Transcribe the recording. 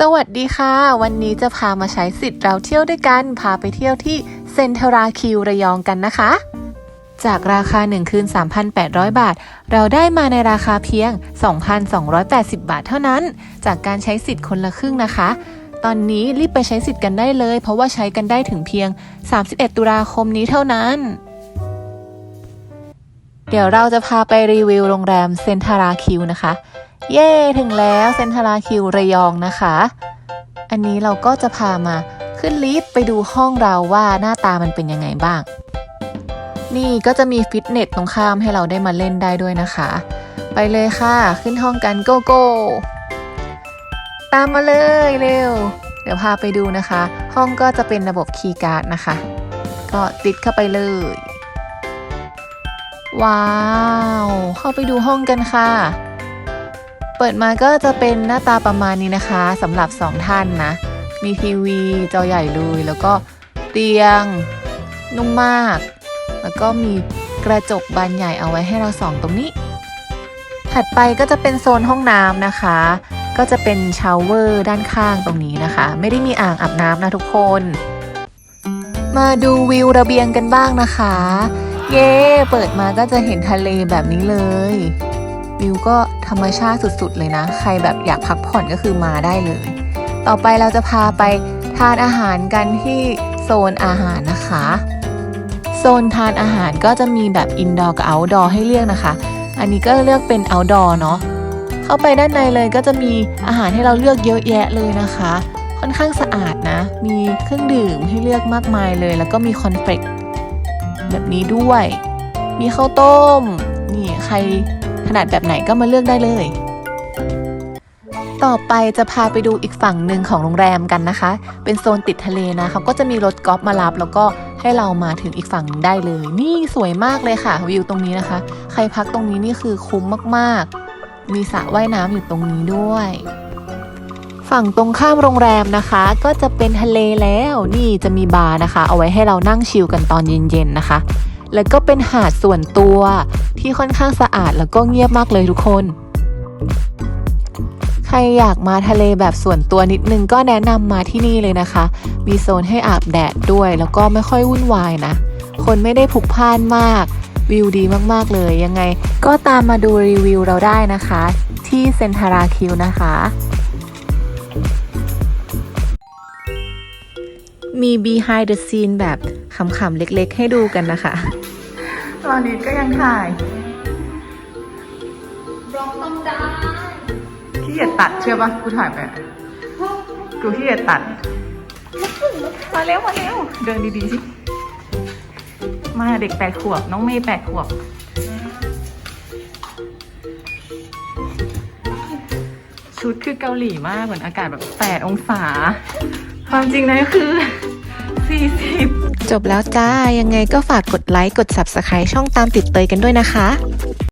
สวัสดีค่ะ วันนี้จะพามาใช้สิทธิ์เราเที่ยวด้วยกัน พาไปเที่ยวที่เซนทราคิวระยองกันนะคะ จากราคา 1 คืน 3,800 บาท เราได้มาในราคาเพียง 2,280 บาทเท่านั้น จากการใช้สิทธิ์คนละครึ่งนะคะ ตอนนี้รีบไปใช้สิทธิ์กันได้เลย เพราะว่าใช้กันได้ถึงเพียง 31 ตุลาคมนี้เท่านั้น เดี๋ยวเราจะพาไปรีวิวโรงแรมเซนทาราคิวนะคะ เย่ถึงแล้วเซนทาราคิวระยองนะคะ อันนี้เราก็จะพามาขึ้นลิฟต์ไปดูห้องเราว่าหน้าตามันเป็นยังไงบ้าง นี่ก็จะมีฟิตเนสตรงข้ามให้เราได้มาเล่นได้ด้วยนะคะ ไปเลยค่ะ ขึ้นห้องกันโกโก้ตามมาเลยเร็ว เดี๋ยวพาไปดูนะคะ ห้องก็จะเป็นระบบคีย์การ์ดนะคะ ก็ติดเข้าไปเลย ว้าว เข้าไปดูห้องกันค่ะ เปิดมาก็จะเป็นหน้าตาประมาณนี้นะคะสำหรับสองท่านนะ มีทีวีจอใหญ่เลยแล้วก็เตียง นุ่มมาก แล้วก็มีกระจกบานใหญ่เอาไว้ให้เราส่องตรงนี้ ถัดไปก็จะเป็นโซนห้องน้ำนะคะ ก็จะเป็นชาวเวอร์ด้านข้างตรงนี้นะคะ ไม่ได้มีอ่างอาบน้ำนะทุกคน มาดูวิวระเบียงกันบ้างนะคะ เย้ เปิดมาก็จะเห็นทะเลแบบนี้เลย วิวก็ธรรมชาติสุดๆเลยนะ ใครแบบอยากพักผ่อนก็คือมาได้เลย ต่อไปเราจะพาไปทานอาหารกันที่โซนอาหารนะคะ โซนทานอาหารก็จะมีแบบอินดอร์กับเอาท์ดอร์ให้เลือกนะคะ อันนี้ก็เลือกเป็นเอาท์ดอร์เนาะ เข้าไปด้านในเลยก็จะมีอาหารให้เราเลือกเยอะแยะเลยนะคะ ค่อนข้างสะอาดนะ มีเครื่องดื่มให้เลือกมากมายเลย แล้วก็มีคอนเฟก แบบนี้ด้วย มีข้าวต้ม นี่ใครถนัดแบบไหนก็มาเลือกได้เลย ต่อไปจะพาไปดูอีกฝั่งหนึ่งของโรงแรมกันนะคะ เป็นโซนติดทะเลนะเขาก็จะมีรถกอล์ฟมารับแล้วก็ให้เรามาถึงอีกฝั่งหนึ่งได้เลย นี่สวยมากเลยค่ะวิวตรงนี้นะคะ ใครพักตรงนี้นี่คือคุ้มมากๆ มีสระว่ายน้ำอยู่ตรงนี้ด้วย ฝั่งตรงข้ามโรงแรมนะคะ ก็จะเป็นทะเลแล้วนี่จะมีบาร์นะคะ เอาไว้ให้เรานั่งชิลกันตอนเย็นๆนะคะ แล้วก็เป็นหาดส่วนตัวที่ค่อนข้างสะอาดแล้วก็เงียบมากเลยทุกคน ใครอยากมาทะเลแบบส่วนตัวนิดนึงก็แนะนำมาที่นี่เลยนะคะ มีโซนให้อาบแดดด้วย แล้วก็ไม่ค่อยวุ่นวายนะ คนไม่ได้พลุกพล่านมากวิวดีมากๆเลยยังไง ก็ตามมาดูรีวิวเราได้นะคะ ที่เซนทาราคิวนะคะ มี behind the scene แบบขำๆเล็กๆ ให้ดูกันนะคะลอลิดก็ยังถ่ายร้องต้องได้ขี้เกียจตัดเชื่อปะกูถ่ายไปอะกูขี้เกียจตัด มาเร็วมาเร็วเดินดีๆสิมาเด็กแปดขวบ น้องเมย์แปดขวบ ชุดคือเกาหลีมากเหมือนอากาศแบบ8องศา ความจริงนะคือ 40 จบแล้วจ้า ยังไงก็ฝากกดไลค์ กด Subscribe ช่องตามติดเตยกันด้วยนะคะ